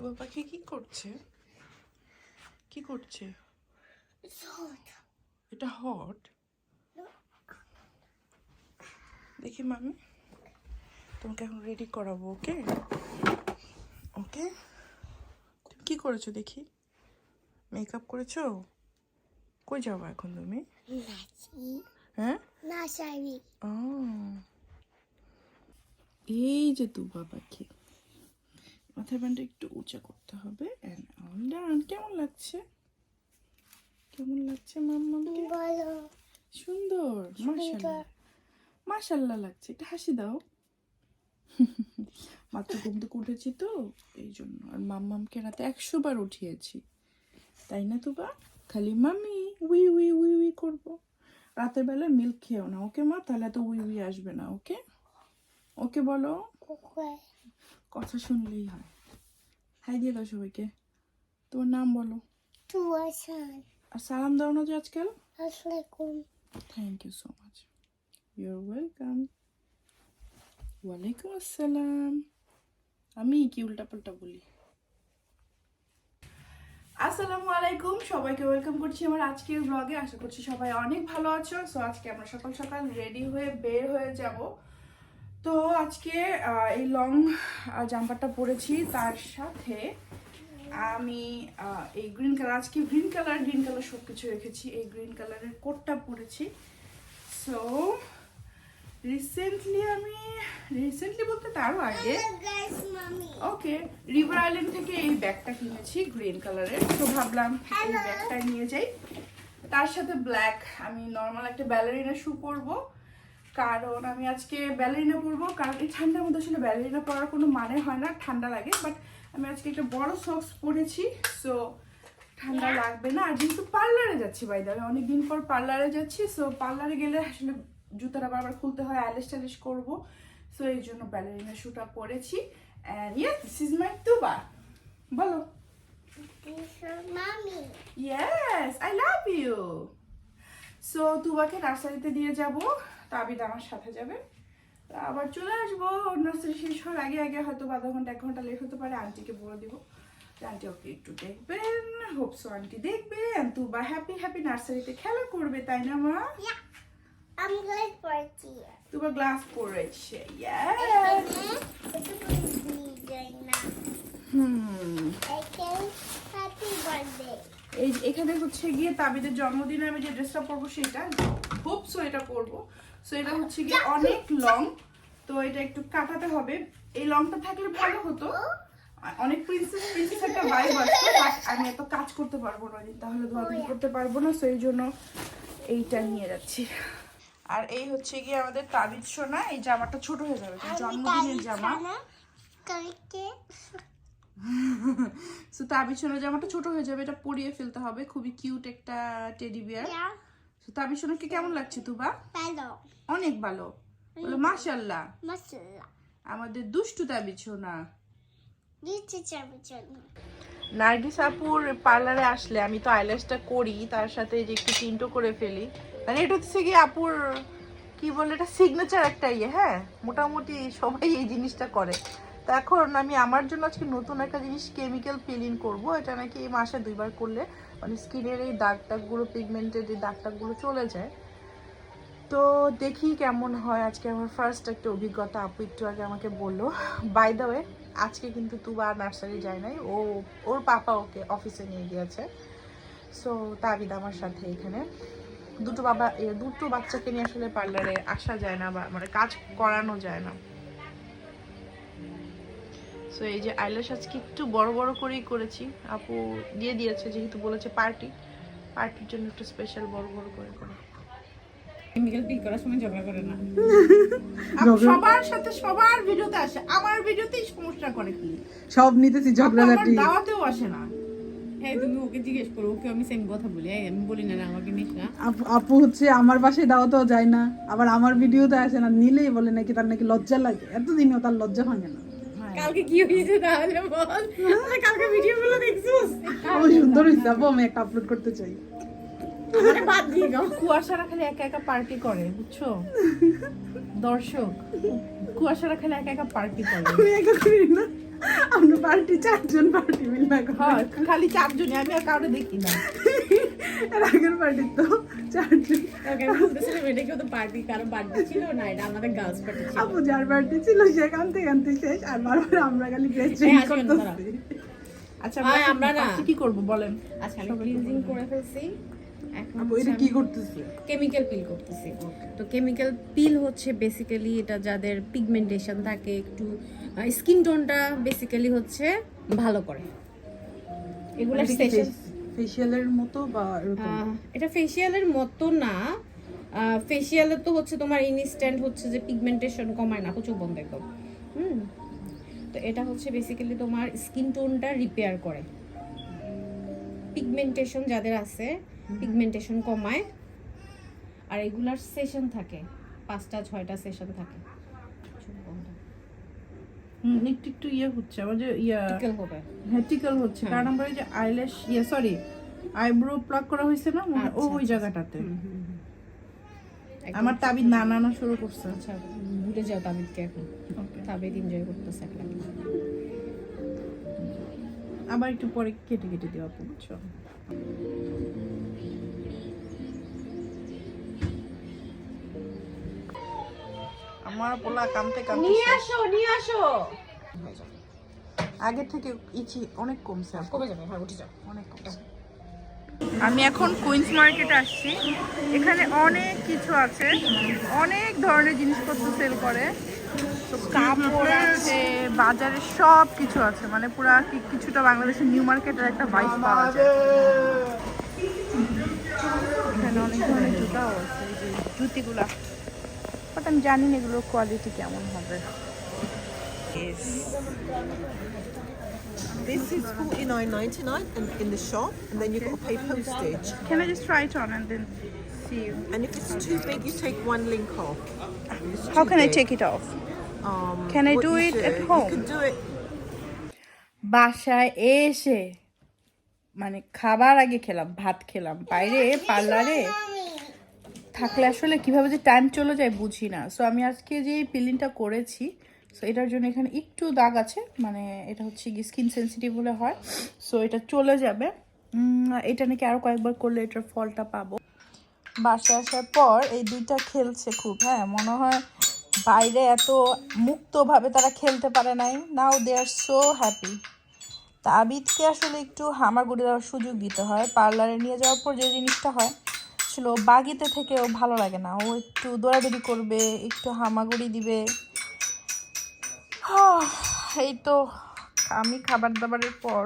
তোমার পাখি কি করছে? কি করছে? এটা হট দেখি মামি। তোমাকে এখন রেডি করাবো ওকে ওকে তুমি কি করেছ দেখি? মেকআপ করেছ? কই যাব এখন তুমি? হ্যাঁ? এই যে তুবা পাখি। মাথার ব্যান্ডটা একটু উঁচা করতে হবে. কেমন লাগছে? কেমন লাগছে মাম্মাকে সুন্দর। মাশাল্লাহ মাশাল্লাহ লাগছে। একটা হাসি দাও। মাত্র ঘুম থেকে উঠেছি তো এই জন্য। আর মাম্মামকে রাতে একশো বার উঠিয়েছি। তাই না তো বা খালি মামি উই উই উই উই করব। রাতের বেলা মিল্ক খেও না ওকে মা? তাহলে তো উই উই আসবে না ওকে? ওকে বলো। কথা শুনলেই হয়। হাই দিয়ে দাও সবাইকে। তোমার নাম বলো। আর সালাম দাও না যে আজকাল। Thank you so much your welcome ওয়ালাইকুম আসসালাম। আমি কি উল্টাপাল্টা বলি? আসসালামু আলাইকুম। সবাইকে ওয়েলকাম করছি আমার আজকের ব্লগে আশা করছি সবাই অনেক ভালো আছো। সো আজকে আমরা সকাল সকাল রেডি হয়ে বের হয়ে যাব। তো আজকে এই লং জাম্পারটা পরেছি তার সাথে আমি এই গ্রিন কালার আজকে গ্রিন কালার গ্রিন কালার সব কিছু রেখেছি এই গ্রিন কালারের কোটটা পরেছি। সো রিসেন্টলি আমি রিসেন্টলি বলতে তারও আগে ওকে রিভার আইল্যান্ড থেকে এই ব্যাগটা কিনেছি গ্রিন কালারের তো ভাবলাম এই ব্যাগটা নিয়ে যাই। তার সাথে ব্ল্যাক আমি নর্মাল একটা ব্যালারিনা শু পরবো। কারণ আমি আজকে ব্যালারিনা পরবো। কারণ এই ঠান্ডার মধ্যে আসলে ব্যালারিনা পরার কোনো মানে হয় না ঠান্ডা লাগে। বাট আমি আজকে একটা বড় সক্স পরেছি সো ঠান্ডা লাগবে না। আর যেহেতু পার্লারে যাচ্ছি বাই আমি অনেকদিন পর পার্লারে যাচ্ছি সো পার্লারে গেলে আসলে জুতাটা বারবার খুলতে হয় আলিশ টালিশ করব। সো এই জন্য ব্যালারিনা শুটা পরেছি। And yes this is my Tuba বলো। Yes I love you so তুবাকে নার্সারিতে দিয়ে যাব। তাবিদ আমার সাথে যাবে। তা আবার চলে আসব। নার্সারি শেষ হওয়ার আগে আগে হয়তো আধা ঘণ্টা এক ঘণ্টা লেট হতে পারে। আন্টিকে বলে দিব। আন্টি ওকে একটু দেখবেন। হোপসো আন্টি দেখবে। and তুবা হ্যাপি হ্যাপি নার্সারিতে খেলা করবে তাই না মা? আমি গ্লাস পড়ছি তুবা গ্লাস হুম। এখানে এই এখানে হচ্ছে গিয়ে তাবিদের জন্মদিনে আমি যে ড্রেসটা পরবো সেটা হোপ সো এটা পরবো সো এটা হচ্ছে গিয়ে অনেক লং তো এটা একটু কাটাতে হবে। এই লংটা থাকলে ভালো হতো। অনেক প্রিন্সেস প্রিন্সেস একটা ভাইব আসতো বাট আমি এত কাজ করতে পারব না তাহলে ধোয়াধুয়ি করতে পারব না সো এই জন্য এইটা নিয়ে যাচ্ছি। আর এই হচ্ছে গিয়ে আমাদের তাবিজ সোনা এই জামাটা ছোট হয়ে যাবে জন্মদিনের জামা। সো তাবিজ সোনা জামাটা ছোট হয়ে যাবে এটা পরিয়ে ফেলতে হবে খুবই কিউট একটা টেডি বিয়ার তো তাবিজ সোনাকে কেমন লাগছে তুবা? ভালো। অনেক ভালো। বলো মাশাল্লাহ আমাদের দুষ্টু সোনা। নার্গিস আপুর পার্লারে আসলে আমি তো আইল্যাশটা করি তার সাথে যে একটু টিন্টো করে ফেলি। মানে এটা হচ্ছে কি আপুর কি বলে এটা সিগনেচার একটা ইয়ে হ্যাঁ? মোটামুটি সবাই এই জিনিসটা করে। তো এখন আমি আমার জন্য আজকে নতুন একটা জিনিস কেমিক্যাল পিলিং করব। এটা নাকি এই মাসে দুইবার করলে মানে স্কিনের এই দাগ টাগগুলো পিগমেন্টেড এই দাগ টাগগুলো চলে যায়। তো দেখি কেমন হয়। আজকে আমার ফার্স্ট একটা অভিজ্ঞতা, আপু একটু আগে আমাকে বলল। বাই দ্য ওয়ে আজকে কিন্তু তুবা নার্সারি যায় নাই। ও, ওর পাপা ওকে অফিসে নিয়ে গিয়েছে। সো তাবিদ আমার সাথে এখানে। দুটো বাবা দুটো বাচ্চাকে নিয়ে আসলে পার্লারে আসা যায় না বা মানে কাজ করানো যায় না। সো এই যে আইলাস আজকে একটু বড় বড় করেই করেছি। আপু দিয়ে দিয়েছে যেহেতু বলেছে পার্টি পার্টির জন্য একটু স্পেশাল বড় বড় করে করে। কেমিক্যাল পিল করার সময় ঝগড়া করে না। আপু সবার সাথে সবার ভিডিওতে আসে। আমার ভিডিওতেই সমস্যা করে কি সব নিতেছি আপু আমার দাওয়াতেও আসে না। হ্যাঁ তুমি ওকে জিজ্ঞেস করো ওকে আমি সেম কথা বলি। আমি বলি না না আমাকে নিস না। আপু- আপু হচ্ছে আমার বাসায় দাওয়াতেও যায় না। আবার আমার ভিডিওতে আসে না নিলেই বলে নাকি তার নাকি লজ্জা লাগে। এতদিনও তার লজ্জা ভাঙে না। কালকে কি হয়েছে তাহলে বল। কালকে ভিডিও গুলো দেখছিস আমার সুন্দর হয়েছে আপু আমি একটা আপলোড করতে চাই। মানে বাদ দিয়ে দাও। কুয়াশারা খালি একা একা পার্টি করে বুঝছ? দর্শক কুয়াশারা খালি একা একা পার্টি করে। আমি একা করি না। আমরা পার্টি চারজন পার্টি মিলনা হ্যাঁ খালি চারজনই আমি আর কাউকে দেখি না। এর আগের পার্টি তো চারজন। ওকে আমি বলতেছিলাম এটা কি ওদের পার্টি? কারও বার্থডে ছিল? না এটা আমাদের গার্লস পার্টি ছিল। আপু যার পার্টি ছিল সেখান থেকে আনতে শেষ আর বারবার আমরা খালি ড্রেস চেঞ্জ করতেছি। আচ্ছা হয়, আমরা না। কি করব বলেন? আচ্ছা আমি ক্লিনজিং করে ফেলছি। আপু এটা কি করতেছি? কেমিক্যাল পিল করতেছি। তো কেমিক্যাল পিল হচ্ছে বেসিক্যালি এটা যাদের পিগমেন্টেশন থাকে একটু স্কিন টোনটা বেসিক্যালি হচ্ছে ভালো করে। এগুলো সেশন ফেশিয়ালের মতো বা এটা ফেসিয়ালের মতো না। ফেসিয়ালে তো হচ্ছে তোমার ইনস্ট্যান্ট হচ্ছে যে পিগমেন্টেশন কমায় না। চোখ বন্ধ একদম। হুম? তো এটা হচ্ছে বেসিক্যালি তোমার স্কিন টোনটা রিপেয়ার করে। পিগমেন্টেশন যাদের আছে পিগমেন্টেশন কমায়। আর এগুলার সেশন থাকে। পাঁচটা ছয়টা সেশন থাকে। হুম। একটু একটু ইয়ে হচ্ছে। আমার যে ইয়া টিকেল হবে। হ্যাটিক্যাল হচ্ছে। কারণ আমরা ওই যে আইল্যাশ ইয়ে সরি আইব্রো প্লাক করা হয়েছে না? ও আচ্ছা, ওই জায়গাটাতে। হুম, হুম, হুম। একদম আমার তাবিদ না নানা শুরু করছে। আচ্ছা ভুলে যাও তাবিদকে এখন. তাবিদ এনজয় করতেছে এখন। আবার একটু পরে কেটে কেটে দেওয়া বুঝছ? আমার পোলা কামতে কামতে নিয়ে আসো নিয়ে আসো। আগে থেকে ইচি অনেক কমছে কমে যাবে হ্যাঁ উঠে যাও। অনেক কমছে। আমি এখন কুইন্স মার্কেটে আসছি। এখানে অনেক কিছু আছে। অনেক ধরনের জিনিসপত্র সেল করে। তো কাপড় আছে বাজারে সব কিছু আছে। মানে পুরা কি- কিছুটা বাংলাদেশের নিউ মার্কেটের একটা ভাইস পাওয়া যায়। এখানে অনেক ধরনের জুতাও আছে জুতিগুলা। বাট আমি জানি না এগুলোর কোয়ালিটি কেমন হবে This is forty nine ninety nine in, in the shop, and then you've got to pay postage. Can I just try it on and then see you? And if it's too big, you take one link off. How can I take it off? Um, Can I do it at home? You can do it. বাসায় এসে মানে খাবার আগে খেলাম ভাত খেলাম বাইরে পার্লারে থাকলে আসলে কীভাবে যে টাইম চলে যায় বুঝি না। সো আমি আজকে যে পিলিংটা করেছি সো এটার জন্য এখানে একটু দাগ আছে মানে এটা হচ্ছে কি স্কিন সেন্সিটিভ হলে হয়। সো এটা চলে যাবে। এটা নাকি আরও কয়েকবার করলে এটার ফলটা পাবো। বাসায় আসার পর এই দুইটা খেলছে খুব হ্যাঁ মনে হয় বাইরে এত মুক্তভাবে তারা খেলতে পারে নাই। নাও দে আর সো হ্যাপি তা আবিদকে আসলে একটু হামাগুড়ি দেওয়ার সুযোগ দিতে হয়। পার্লারে নিয়ে যাওয়ার পর যে জিনিসটা হয় ছিল বাগিতে থেকে ও ভালো লাগে না। ও একটু দৌড়াদৌড়ি করবে, একটু হামাগুড়ি দিবে। এই তো আমি খাবার দাবারের পর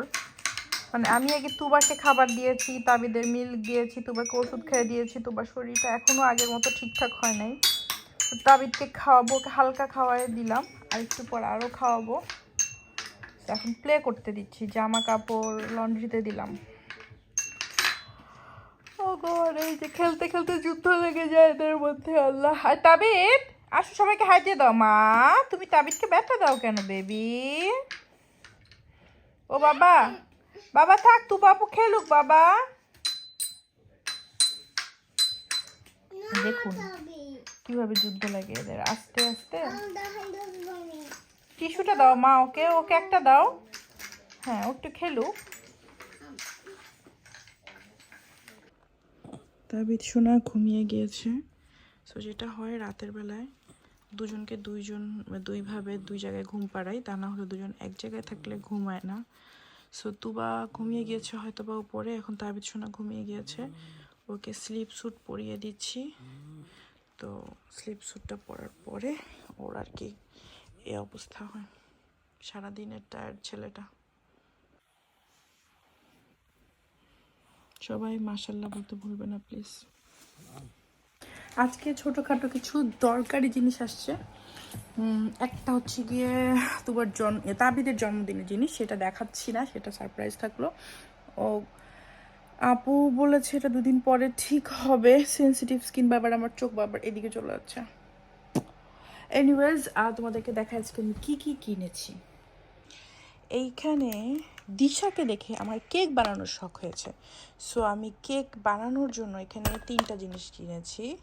মানে আমি আগে তুবাকে খাবার দিয়েছি, তাবিদের মিল্ক দিয়েছি, তুবাকে ওষুধ খেয়ে দিয়েছি তুবার শরীরটা এখনও আগের মতো ঠিকঠাক হয় নাই। তাবিদকে খাওয়াবো, ওকে হালকা খাওয়াই দিলাম, আর একটু পর আরও খাওয়াবো। এখন প্লে করতে দিচ্ছি, জামা কাপড় লন্ড্রিতে দিলাম। গড, এই যে খেলতে খেলতে যুদ্ধ লেগে যায় এদের মধ্যে, আল্লাহ। তাবিদ, আসো সবাইকে হাই দিয়ে দাও। মা, তুমি তাবিদকে ব্যথা দাও কেন, বেবি? ও বাবা বাবা থাক, তু বাবু খেলুক, বাবা। দেখুন, কীভাবে যুদ্ধ লাগে এদের, আস্তে আস্তে। টিস্যুটা দাও, মা, ওকে ওকে একটা দাও। হ্যাঁ একটু খেলুক। তাবিদ সোনা ঘুমিয়ে গিয়েছে। সো যেটা হয় রাতের বেলায়, দুজনকে দুইজন, দুইভাবে দুই জায়গায় ঘুম পাড়াই তা না হলে দুজন এক জায়গায় থাকলে ঘুমায় না। সো তুবা ঘুমিয়ে গিয়েছে হয়তো বা উপরে, এখন তাবিদ সোনা ঘুমিয়ে গিয়েছে। ওকে স্লিপ স্যুট পরিয়ে দিচ্ছি। তো স্লিপ স্যুটটা পরার পরে ওর আর কি এই অবস্থা হয়। সারাদিনের টায়ার্ড ছেলেটা। সবাই মাশাল্লাহ বলতে ভুলবে না প্লিজ আজকে ছোটোখাটো কিছু দরকারি জিনিস আসছে। একটা হচ্ছে গিয়ে তোমার জন এ, তাবিদের জন্মদিনের জিনিস সেটা দেখাচ্ছি না সেটা সারপ্রাইজ থাকল। ও আপু বলেছে এটা দুদিন পরে ঠিক হবে সেন্সিটিভ স্কিন বাবার আমার চোখ বাবার এদিকে চলে যাচ্ছে। এনিওয়েজ তোমাদেরকে দেখা আজকে আমি কী কী কিনেছি। এইখানে দিশাকে দেখে আমার কেক বানানোর শখ হয়েছে। সো আমি কেক বানানোর জন্য এখানে তিনটা জিনিস কিনেছি।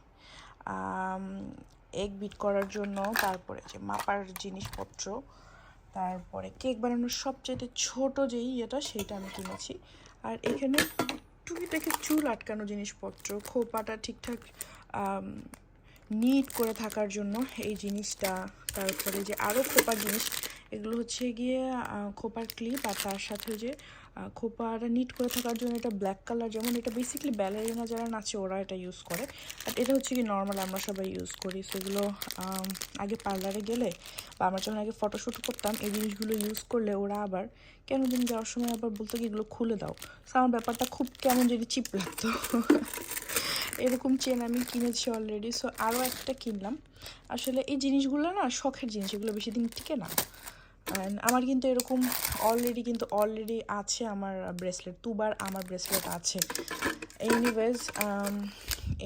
এগ বিট করার জন্য, তারপরে যে মাপার জিনিসপত্র, তারপরে কেক বানানোর সবচেয়ে ছোট যেই ইয়েটা সেটা আমি কিনেছি। আর এখানে টুকিটাকি চুল আটকানো জিনিসপত্র, খোপাটা ঠিকঠাক নিট করে থাকার জন্য এই জিনিসটা তারপরে যে আরও খোপার জিনিস এগুলো হচ্ছে গিয়ে খোপার ক্লিপ আর তার সাথে যে খোপাটা নিট করে থাকার জন্য এটা ব্ল্যাক কালার যেমন এটা বেসিক্যালি ব্যালারিনা যারা নাচে ওরা এটা ইউজ করে। বাট এটা হচ্ছে কি নর্মাল আমরা সবাই ইউজ করি। সেগুলো আগে পার্লারে গেলে বা আমরা যখন আগে ফটোশ্যুট করতাম এই জিনিসগুলো ইউজ করলে ওরা আবার কেন দিন যাওয়ার সময় আবার বলতো কি এগুলো খুলে দাও। So, আমার ব্যাপারটা খুব কেমন যদি চিপ লাগতো। এরকম চেন আমি কিনেছি অলরেডি সো আরও একটা কিনলাম। আসলে এই জিনিসগুলো না শখের জিনিস এগুলো বেশি দিন টিকে না। আমার কিন্তু এরকম অলরেডি কিন্তু অলরেডি আছে আমার ব্রেসলেট দুবার আমার ব্রেসলেট আছে। এনিওয়েজ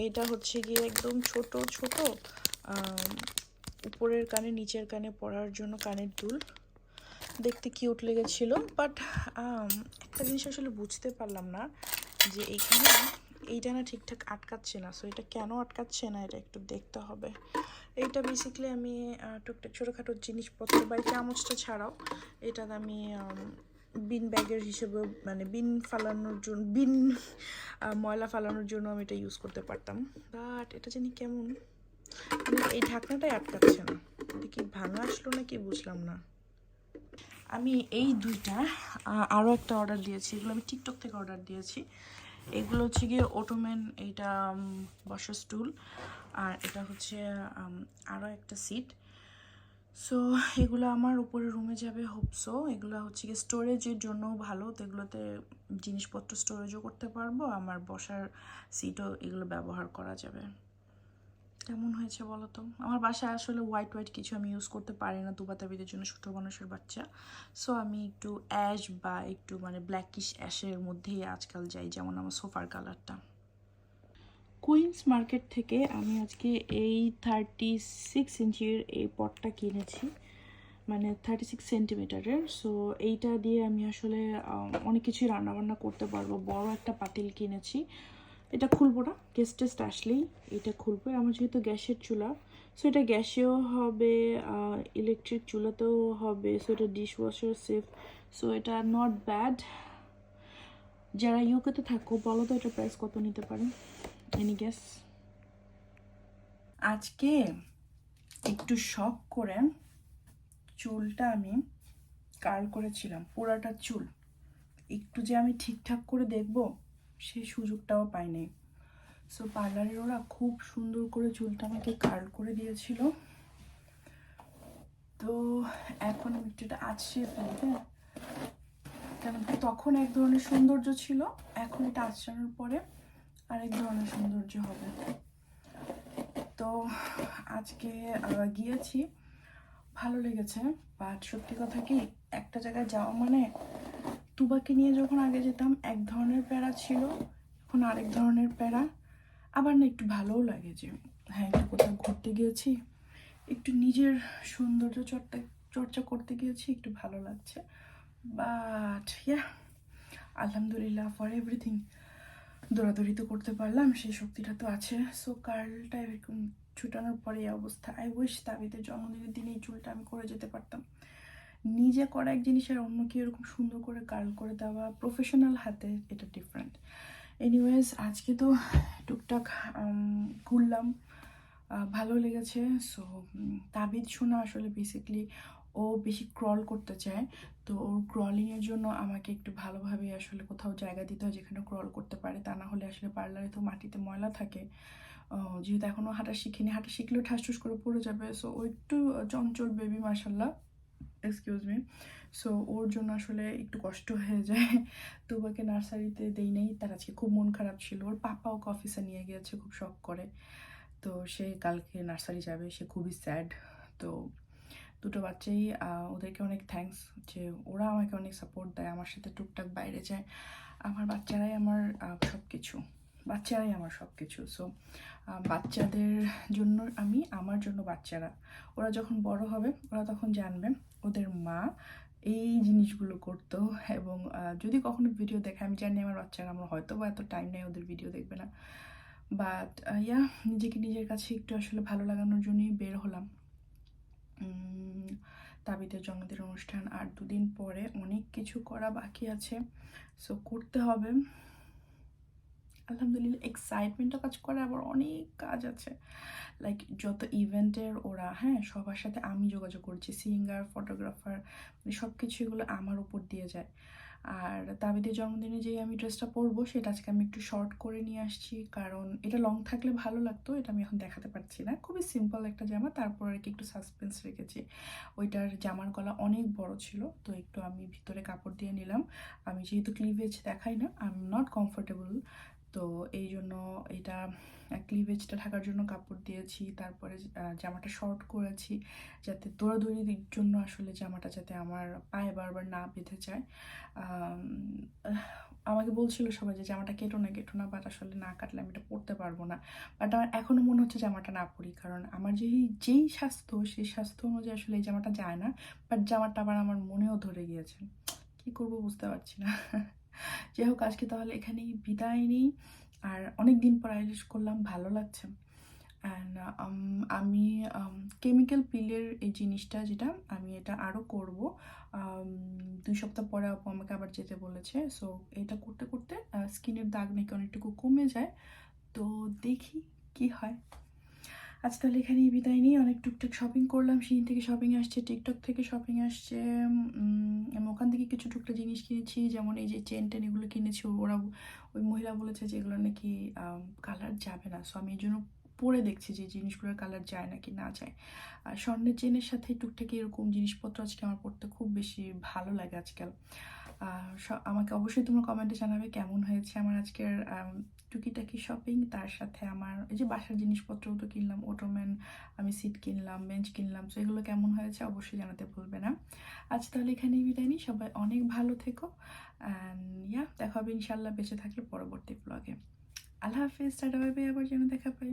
এইটা হচ্ছে গিয়ে একদম ছোট ছোট um, উপরের কানে নিচের কানে পরার জন্য কানের দুল। দেখতে কিউট লেগেছিল বাট একটা জিনিস আসলে বুঝতে পারলাম না যে এইখানে এইটা না ঠিকঠাক আটকাচ্ছে না সো এটা কেন আটকাচ্ছে না এটা একটু দেখতে হবে। এইটা বেসিক্যালি আমি টুকটাক ছোটোখাটো জিনিসপত্র বা চামচটা ছাড়াও এটা আমি বিন ব্যাগের হিসেবে মানে বিন ফালানোর জন্য, বিন ময়লা ফালানোর জন্য আমি এটা ইউজ করতে পারতাম। বাট এটা জানি কেমন মানে এই ঢাকনাটাই আটকাচ্ছে না। এটা কি ভাঙা আসলো না কি বুঝলাম না। আমি এই দুইটা আরও একটা অর্ডার দিয়েছি, এগুলো আমি টিকটক থেকে অর্ডার দিয়েছি। এগুলো হচ্ছে গিয়ে ওটোম্যান এইটা বসার স্টুল আর এটা হচ্ছে আরও একটা সিট সো এগুলো আমার উপরে রুমে যাবে হোপসো এগুলো হচ্ছে গিয়ে স্টোরেজের জন্য ভালো, তো এগুলোতে জিনিসপত্র স্টোরেজও করতে পারব, আমার বসার সিটও এগুলো ব্যবহার করা যাবে। কেমন হয়েছে বলো তো আমার বাসায় আসলে হোয়াইট হোয়াইট কিছু আমি ইউজ করতে পারি না দুবাতাবিদের জন্য ছোটো মানুষের বাচ্চা। সো আমি একটু অ্যাশ বা একটু মানে ব্ল্যাকিশ অ্যাশের মধ্যেই আজকাল যাই, যেমন আমার সোফার কালারটা কুইন্স মার্কেট থেকে আমি আজকে এই থার্টি সিক্স ইঞ্চির এই পটটা কিনেছি মানে থার্টি সিক্স সেন্টিমিটারের সো এইটা দিয়ে আমি আসলে অনেক কিছুই রান্নাবান্না করতে পারব। বড় একটা পাতিল কিনেছি। এটা খুলবো না গেস্ট টেস্ট আসলেই এটা খুলবো। আমার যেহেতু গ্যাসের চুলা সো এটা গ্যাসেও হবে ইলেকট্রিক চুলাতেও হবে সো এটা ডিশ ওয়াশার সেফ সো এটা নট ব্যাড যারা ইউকেতে থাকো, বলো তো এটা প্রাইস কত নিতে পারে? এনি গ্যাস আজকে একটু শখ করে চুলটা আমি কার্ল করেছিলাম, পুরাটা চুল। একটু যে আমি ঠিকঠাক করে দেখব সেই সুযোগটাও পাইনি সো পার্লারের ওরা খুব সুন্দর করে চুলটা আমাকে কার্ল করে দিয়েছিল। তো এখন আমি একটু এটা আছড়িয়ে ফেলি হ্যাঁ কেন কি তখন এক ধরনের সৌন্দর্য ছিল, এখন এটা আছড়ানোর পরে আরেক ধরনের সৌন্দর্য হবে। তো আজকে গিয়েছি, ভালো লেগেছে বাট সত্যি কথা কি, একটা জায়গায় যাওয়া মানে তুবাকে নিয়ে যখন আগে যেতাম, এক ধরনের প্যারা ছিল, এখন আরেক ধরনের প্যারা। আবার না একটু ভালোও লাগে যে হ্যাঁ একটু কোথাও ঘুরতে গিয়েছি, একটু নিজের সৌন্দর্য চর্চা চর্চা করতে গিয়েছি, একটু ভালো লাগছে। বাট ইয়া আলহামদুলিল্লাহ ফর এভরিথিং দৌড়াদৌড়ি তো করতে পারলাম, সেই শক্তিটা তো আছে। সো কার্লটা এরকম ছুটানোর পরে অবস্থা। আই উইশ তাবিদের জন্মদিনের দিনে এই চুলটা আমি করে যেতে পারতাম। নিজে করা এক জিনিসের অন্য কেউ এরকম সুন্দর করে কার্ল করে দেওয়া প্রফেশনাল হাতে এটা ডিফারেন্ট এনিওয়েজ আজকে তো টুকটাক ঘুরলাম ভালো লেগেছে সো তাবিদ শোনা আসলে বেসিকলি ও বেশি ক্রল করতে চায়, তো ওর ক্রলিংয়ের জন্য আমাকে একটু ভালোভাবে আসলে কোথাও জায়গা দিতে হয় যেখানে ক্রল করতে পারে, তা না হলে আসলে পার্লারে তো মাটিতে ময়লা থাকে। যেহেতু এখনও হাঁটা শিখিনি, হাঁটা শিখলেও ঠাস ঠুস করে পড়ে যাবে সো ও একটু চঞ্চল বেবি মার্শাল্লাহ এক্সকিউজ মি সো ওর জন্য আসলে একটু কষ্ট হয়ে যায়। তো ওকে নার্সারিতে দেই নেই। তার আজকে খুব মন খারাপ ছিল। ওর পাপা ওকে অফিসে নিয়ে গিয়েছে, খুব শখ করে। তো সে কালকে নার্সারি যাবে। সে খুবই স্যাড তো দুটো বাচ্চাই ওদেরকে অনেক থ্যাঙ্কস যে ওরা আমাকে অনেক সাপোর্ট দেয়। আমার সাথে টুকটাক বাইরে যায়। আমার বাচ্চারাই আমার সব কিছু বাচ্চারাই আমার সব কিছু সো বাচ্চাদের জন্য আমি, আমার জন্য বাচ্চারা। ওরা যখন বড় হবে, ওরা তখন জানবে ওদের মা এই জিনিসগুলো করতো এবং যদি কখনো ভিডিও দেখে, আমি জানি আমার বাচ্চারা আমার হয়তো বা এত টাইম নেই ওদের ভিডিও দেখবে না। বাট ইয়া নিজেকে নিজের কাছে একটু আসলে ভালো লাগানোর জন্যই বের হলাম। তাবিদের জন্মদিন অনুষ্ঠান, আর দুদিন পরে অনেক কিছু করা বাকি আছে। সো করতে হবে। আলহামদুলিল্লাহ এক্সাইটমেন্টও কাজ করে, আবার অনেক কাজ আছে। লাইক যত ইভেন্টের ওরা হ্যাঁ সবার সাথে আমি যোগাযোগ করছি সিঙ্গার ফটোগ্রাফার সব কিছু এগুলো আমার উপর দিয়ে যায়। আর তাবিদের জন্মদিনে যে আমি ড্রেসটা পরবো, সেটা আজকে আমি একটু শর্ট করে নিয়ে আসছি, কারণ এটা লং থাকলে ভালো লাগতো, এটা আমি এখন দেখাতে পারছি না। খুবই সিম্পল একটা জামা, তারপর আর কি একটু সাসপেন্স রেখেছি। ওইটার জামার গলা অনেক বড় ছিল, তো একটু আমি ভিতরে কাপড় দিয়ে নিলাম। আমি যেহেতু ক্লিভেজ দেখাই না আই এম নট কমফোর্টেবল তো এই জন্য এটা ক্লিভেজটা ঢাকার জন্য কাপড় দিয়েছি। তারপরে জামাটা শর্ট করেছি যাতে দৌড়াদৌড়ির জন্য আসলে জামাটা যাতে আমার পায়ে বারবার না বেঁধে যায়। আমাকে বলছিল সবাই যে জামাটা কেটো না কেটো না বাট আসলে না কাটলে আমি এটা পরতে পারব না। বাট আমার এখনও মনে হচ্ছে জামাটা না পরি, কারণ আমার যেই যেই স্বাস্থ্য, সেই স্বাস্থ্য অনুযায়ী আসলে এই জামাটা যায় না। বাট জামাটা আবার আমার মনেও ধরে গিয়েছে। কী করব বুঝতে পারছি না। যাই হোক আজকে তাহলে এখানেই বিদায় নিই। আর অনেক দিন পর আইলিশ করলাম, ভালো লাগছে। অ্যান্ড আমি কেমিক্যাল পিলের এই জিনিসটা যেটা, আমি এটা আরও করব। দুই সপ্তাহ পরে আপু আমাকে আবার যেতে বলেছে। সো এটা করতে করতে স্কিনের দাগ নাকি অনেকটুকু কমে যায়। তো দেখি কি হয়। আজ তাহলে এখানেই বিদায় নিই অনেক টুকটাক শপিং করলাম। সিন থেকে শপিং আসছে টিকটক থেকে শপিং আসছে আমি ওখান থেকে কিছু টুকটাক জিনিস কিনেছি। যেমন এই যে চেন টেন এগুলো কিনেছি ওরা ওই মহিলা বলেছে যে এগুলো নাকি কালার যাবে না। সো আমি এই জন্য পরে দেখছি যে জিনিসগুলোর কালার যায় নাকি না যায়। আর স্বর্ণের চেনের সাথে টুকটাক এরকম জিনিসপত্র আজকে আমার পড়তে খুব বেশি ভালো লাগে আজকাল। আমাকে অবশ্যই তোমরা কমেন্টে জানাবে কেমন হয়েছে আমার আজকের টুকিটাকি শপিং তার সাথে আমার এই যে বাসার জিনিসপত্রও তো কিনলাম ওটোম্যান আমি সিট কিনলাম বেঞ্চ কিনলাম সো এগুলো কেমন হয়েছে অবশ্যই জানাতে ভুলবে না। আজ তাহলে এখানেই বিদায় নিই, সবাই অনেক ভালো থেকো। অ্যান্ড ইয়া দেখা হবে ইনশাল্লাহ বেঁচে থাকলে পরবর্তী ব্লগে আল্লাহ হাফিজ, টাটা বাই আবার যেন দেখা পাই।